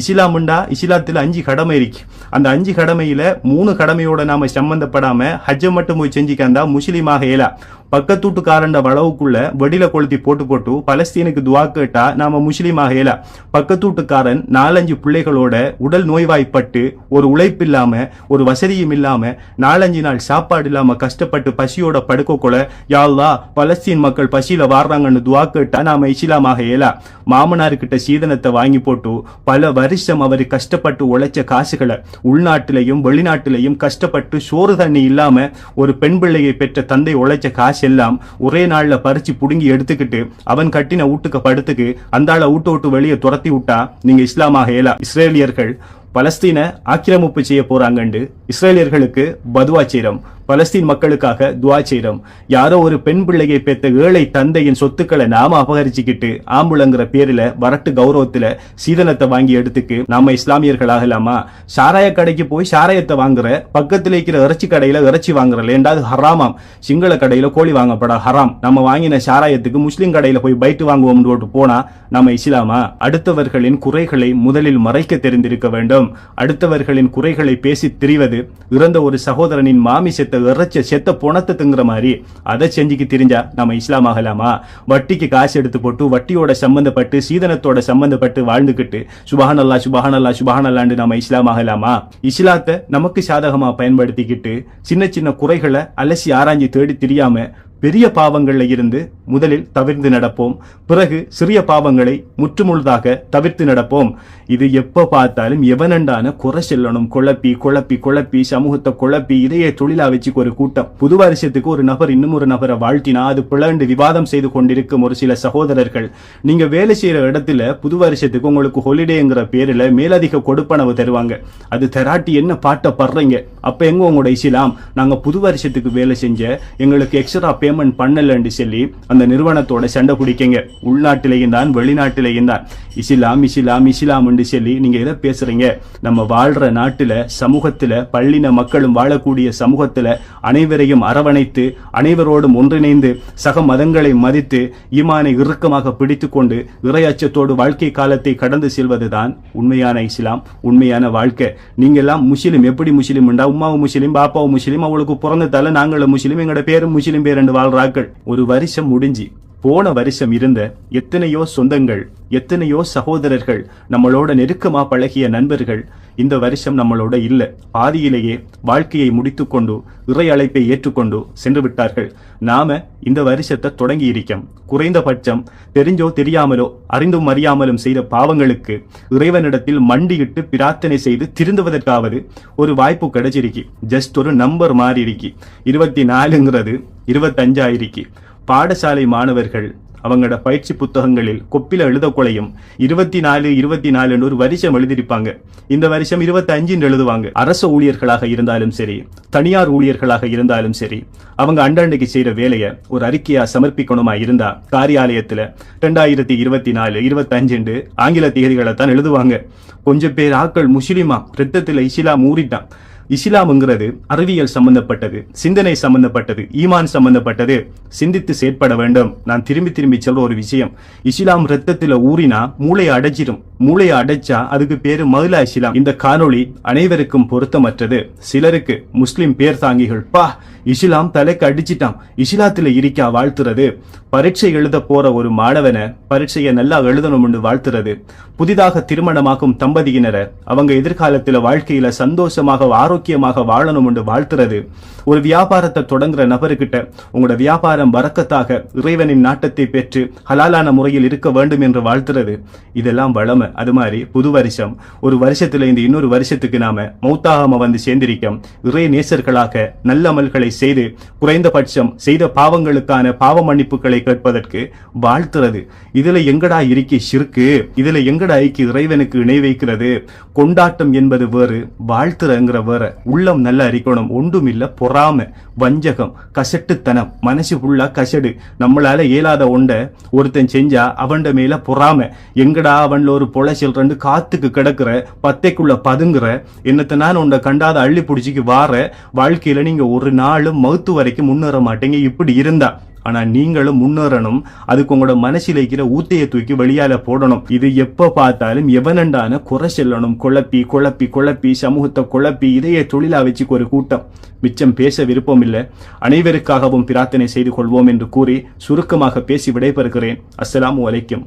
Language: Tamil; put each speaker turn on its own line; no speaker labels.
இஸ்லாமுண்டா இஸ்லாத்தில் அஞ்சு கடமை இருக்கு. அந்த அஞ்சு கடமையில மூணு கடமையோட நாம சம்பந்தப்படாம ஹஜ்ஜை மட்டும் போய் செஞ்சுக்கந்தா முஸ்லீமாக இயலா பக்கத்தூட்டுக்காரண்ட வளவுக்குள்ள வெடில கொளுத்தி போட்டு போட்டு பலஸ்தீனுக்கு துவா கேட்டா நாம முஸ்லீம் இயலா. பக்கத்தூட்டுக்காரன் நாலஞ்சு பிள்ளைகளோட உடல் நோய்வாய்ப்பட்டு ஒரு உழைப்பு இல்லாம ஒரு வசதியும் இல்லாம நாலஞ்சு நாள் சாப்பாடு இல்லாம கஷ்டப்பட்டு பசியோட படுக்கக்குள்ள யாழ்லா பலஸ்தீன் மக்கள் பசியில வாடுறாங்கன்னு துவா கேட்டா நாம இஸ்லாமாக இயலா. மாமனார்கிட்ட சீதனத்தை வாங்கி போட்டு பல வருஷம் அவர் கஷ்டப்பட்டு உழைச்ச காசுகளை உள்நாட்டிலையும் வெளிநாட்டிலையும் கஷ்டப்பட்டு சோறு தண்ணி இல்லாம ஒரு பெண் பிள்ளையை பெற்ற தந்தை உழைச்ச காசு எல்லாம் ஒரே நாள்ல பறிச்சு புடுங்கி எடுத்துக்கிட்டு அவன் கட்டின வீட்டுக்கு படுத்துக்கு அந்த ஆளை வீட்டு விட்டு வெளியே துரத்தி விட்டா நீங்க இஸ்லாமாக இயலா இஸ்ரேலியர்கள் பலஸ்தீனை ஆக்கிரமிப்பு செய்ய போறாங்கண்டு இஸ்ரேலியர்களுக்கு பதுவா செய்றோம். பலஸ்தீன் மக்களுக்காக துவா செய்றோம். யாரோ ஒரு பெண் பிள்ளையை பெற்ற ஏழை தந்தையின் சொத்துக்களை நாம அபகரிச்சுக்கிட்டு ஆம்புலங்கிற பேர்ல வரட்டு கௌரவத்துல சீதனத்தை வாங்கி எடுத்துக்கு நாம இஸ்லாமியர்கள் ஆகலாமா? சாராய கடைக்கு போய் சாராயத்தை வாங்குற பக்கத்துல இருக்கிற இறைச்சி கடையில இறைச்சி வாங்குற ஏண்டாது ஹராமாம். சிங்கள கடையில கோழி வாங்கப்படா ஹராம். நம்ம வாங்கின சாராயத்துக்கு முஸ்லீம் கடையில போய் பைட்டு வாங்குவோம் போட்டு போனா நம்ம இஸ்லாமா? அடுத்தவர்களின் குறைகளை முதலில் மறைக்க தெரிந்திருக்க வேண்டும். அடுத்தவர்களின் குறைகளை பேசி திரிவது இறந்த ஒரு சகோதரனின் மாமி செத்த இறைச்ச செத்த பொணத்தை மாதிரி அதை செஞ்சுக்கு தெரிஞ்சா நம்ம இஸ்லாம் ஆகலாமா? வட்டிக்கு காசு எடுத்து போட்டு வட்டியோட சம்பந்தப்பட்டு சீதனத்தோட சம்பந்தப்பட்டு வாழ்ந்துகிட்டு சுபஹானல்லா சுபஹானல்லா சுபஹானல்லாண்டு அல்லாண்டு நம்ம இஸ்லாம் ஆகலாமா? இஸ்லாத்தை நமக்கு சாதகமா பயன்படுத்திக்கிட்டு சின்ன சின்ன குறைகளை அலசி ஆராய்ஞ்சு தேடி தெரியாம பெரிய பாவங்கள்ல இருந்து முதலில் தவிர்த்து நடப்போம். பிறகு சிறிய பாவங்களை முற்றுமுழுதாக தவிர்த்து நடப்போம். இது எப்ப பார்த்தாலும் எவனண்டான குறை செல்லணும். குழப்பி குழப்பி குழப்பி சமூகத்தை குழப்பி இதையே தொழிலா வச்சுக்கு ஒரு கூட்டம். புது வருஷத்துக்கு ஒரு நபர் இன்னும் ஒரு நபரை வாழ்த்தினா அது பிளண்டு விவாதம் செய்து கொண்டிருக்கும் ஒரு சில சகோதரர்கள். நீங்க வேலை செய்யற இடத்துல புது வருஷத்துக்கு உங்களுக்கு ஹொலிடேங்கிற பேர்ல மேலதிக கொடுப்பனவு தருவாங்க. அது தெராட்டி என்ன பாட்ட படுறீங்க? அப்ப எங்க உங்களோட இசிலாம்? நாங்க புது வருஷத்துக்கு வேலை செஞ்ச எங்களுக்கு எக்ஸ்ட்ரா பேமெண்ட் பண்ணலன்னு சொல்லி அந்த நிறுவனத்தோட சண்டை பிடிக்கங்க. உள்நாட்டிலேயும் தான் வெளிநாட்டிலேயும் தான். இஸ்லாம் இஸ்லாம் இஸ்லாம் சொல்லி நீங்க எதை பேசுறீங்க? நம்ம வாழ்ற நாட்டுல சமூகத்துல பள்ளின மக்களும் வாழக்கூடிய சமூகத்துல அனைவரையும் அரவணைத்து அனைவரோடும் ஒன்றிணைந்து சக மதங்களை மதித்து ஈமானை இறுக்கமாக பிடித்து கொண்டு இறையச்சத்தோடு வாழ்க்கை காலத்தை கடந்து செல்வதுதான் உண்மையான இஸ்லாம் உண்மையான வாழ்க்கை. நீங்க எல்லாம் முஸ்லிம் எப்படி முஸ்லீம் உண்டா உமாவும் முஸ்லீம் பாப்பாவும் முஸ்லீம் அவளுக்கு பிறந்த தலை நாங்களும் முஸ்லீம் எங்களோட பேரும் முஸ்லீம் பேர் ரெண்டு வாழ்றாக்கள் ஒரு வருஷம் முடிஞ்சு போன வருஷம் இருந்த எத்தனையோ சொந்தங்கள் எத்தனையோ சகோதரர்கள் நம்மளோட நெருக்கமா பழகிய நண்பர்கள் இந்த வருஷம் நம்மளோட இல்ல. பாதியிலேயே வாழ்க்கையை முடித்துக்கொண்டு இறை அழைப்பை ஏற்றுக்கொண்டு சென்று விட்டார்கள். நாம இந்த வருஷத்தை தொடங்கி இருக்கோம். குறைந்தபட்சம் தெரிஞ்சோ தெரியாமலோ அறிந்தும் அறியாமலும் செய்த பாவங்களுக்கு இறைவனிடத்தில் மண்டியிட்டு பிரார்த்தனை செய்து திருந்துவதற்காவது ஒரு வாய்ப்பு கிடைச்சிருக்கு. ஜஸ்ட் ஒரு நம்பர் மாறி இருக்கு இருபத்தி நாலுங்கிறது இருபத்தஞ்சாயிரக்கு. பாடசாலை மாணவர்கள் அவங்களோட பயிற்சி புத்தகங்களில் கொப்பில எழுத கொலையும் இருபத்தி நாலு இருபத்தி நாலுன்னு ஒரு வருஷம் எழுதியிருப்பாங்க. இந்த வருஷம் இருபத்தஞ்சுன்னு எழுதுவாங்க. அரசு ஊழியர்களாக இருந்தாலும் சரி தனியார் ஊழியர்களாக இருந்தாலும் சரி அவங்க அண்டாண்டைக்கு செய்யற வேலையை ஒரு அறிக்கையா சமர்ப்பிக்கணுமா இருந்தா காரியாலயத்துல ரெண்டாயிரத்தி இருபத்தி நாலு இருபத்தஞ்சுண்டு ஆங்கில தேதிகளை தான் எழுதுவாங்க. கொஞ்சம் பேர் ஆக்கள் முஸ்லிமா ரத்தத்துல இஸ்லாம் ஊறிட்டான். இஸ்லாம்ங்கிறது அறிவியல் சம்பந்தப்பட்டது சிந்தனை சம்பந்தப்பட்டது ஈமான் சம்பந்தப்பட்டது. சிந்தித்து செயற்பட வேண்டும். நான் திரும்பி திரும்பி சொல்ற ஒரு விஷயம். இஸ்லாம் ரத்தத்தில் ஊறினா மூளையை அடைச்சிடும் மூளையை அடைச்சா அதுக்கு பேரு மதுலா இஸ்லாம். இந்த காணொளி அனைவருக்கும் பொருத்தமற்றது. சிலருக்கு முஸ்லிம் பேர் தாங்கிகள். பா இஷிலாம் தலைக்கு அடிச்சிட்டான் இஷிலாத்துல இருக்கா வாழ்த்துறது? பரீட்சை எழுத போற ஒரு மாணவனை பரீட்சையை நல்லா எழுதணும்னு வாழ்த்துறது. புதிதாக திருமணமாகும் தம்பதியினரை அவங்க எதிர்காலத்துல வாழ்க்கையில சந்தோஷமாக ஆரோக்கியமாக வாழணும்னு வாழ்த்துறது. ஒரு வியாபாரத்தை தொடங்குற நபருக்கிட்ட உங்களோட வியாபாரம் வரக்கத்தாக இறைவனின் நாட்டத்தை பெற்று ஹலாலான முறையில் இருக்க வேண்டும் என்று வாழ்த்துறது. இதெல்லாம் வளமை. அது மாதிரி புது வருஷம். ஒரு வருஷத்துல இந்த இன்னொரு வருஷத்துக்கு நாம மௌத்தாகாம வந்து சேர்ந்திருக்கோம். இறை நேசர்களாக நல்ல அமல்களை செய்து குறைந்தபட்சம் செய்த பாவங்களுக்கான பாவ மன்னிப்புகளை கேட்பதற்கு வாழ்த்துறது. இதுல எங்கடா இருக்கி சிறுக்கு? இதுல எங்கடா ஐக்கி இறைவனுக்கு இணை வைக்கிறது? கொண்டாட்டம் என்பது வேறு வாழ்த்துறங்கிற வேற. உள்ளம் நல்லா இருக்கணும் ஒன்றும் இல்ல பொறாம வஞ்சகம் கசட்டுத்தனம். மனசு ஃபுல்லா கசடு. நம்மளால இயலாத ஒண்ட ஒருத்தன் செஞ்சா அவன்ட மேல பொறாம. எங்கடா அவன்ல ஒரு பொலை ரெண்டு காத்துக்கு கிடக்குற பத்தைக்குள்ள பதுங்குற என்னத்த நான் உண்ட கண்டாத அள்ளி பிடிச்சிக்கு வார வாழ்க்கையில நீங்க ஒரு நாள் நாளும் மௌத்து வரைக்கும் முன்னேற மாட்டீங்க. இப்படி இருந்தா. ஆனால் நீங்களும் முன்னேறணும். அதுக்கு உங்களோட மனசில் இருக்கிற ஊத்தையை தூக்கி வெளியால் போடணும். இது எப்போ பார்த்தாலும் எவனண்டான குறை செல்லணும். குழப்பி குழப்பி குழப்பி சமூகத்தை குழப்பி இதையே தொழிலா வச்சுக்கு ஒரு கூட்டம். மிச்சம் பேச விருப்பம் இல்லை. அனைவருக்காகவும் பிரார்த்தனை செய்து கொள்வோம் என்று கூறி சுருக்கமாக பேசி விடைபெறுகிறேன். அஸ்லாம் வலைக்கும்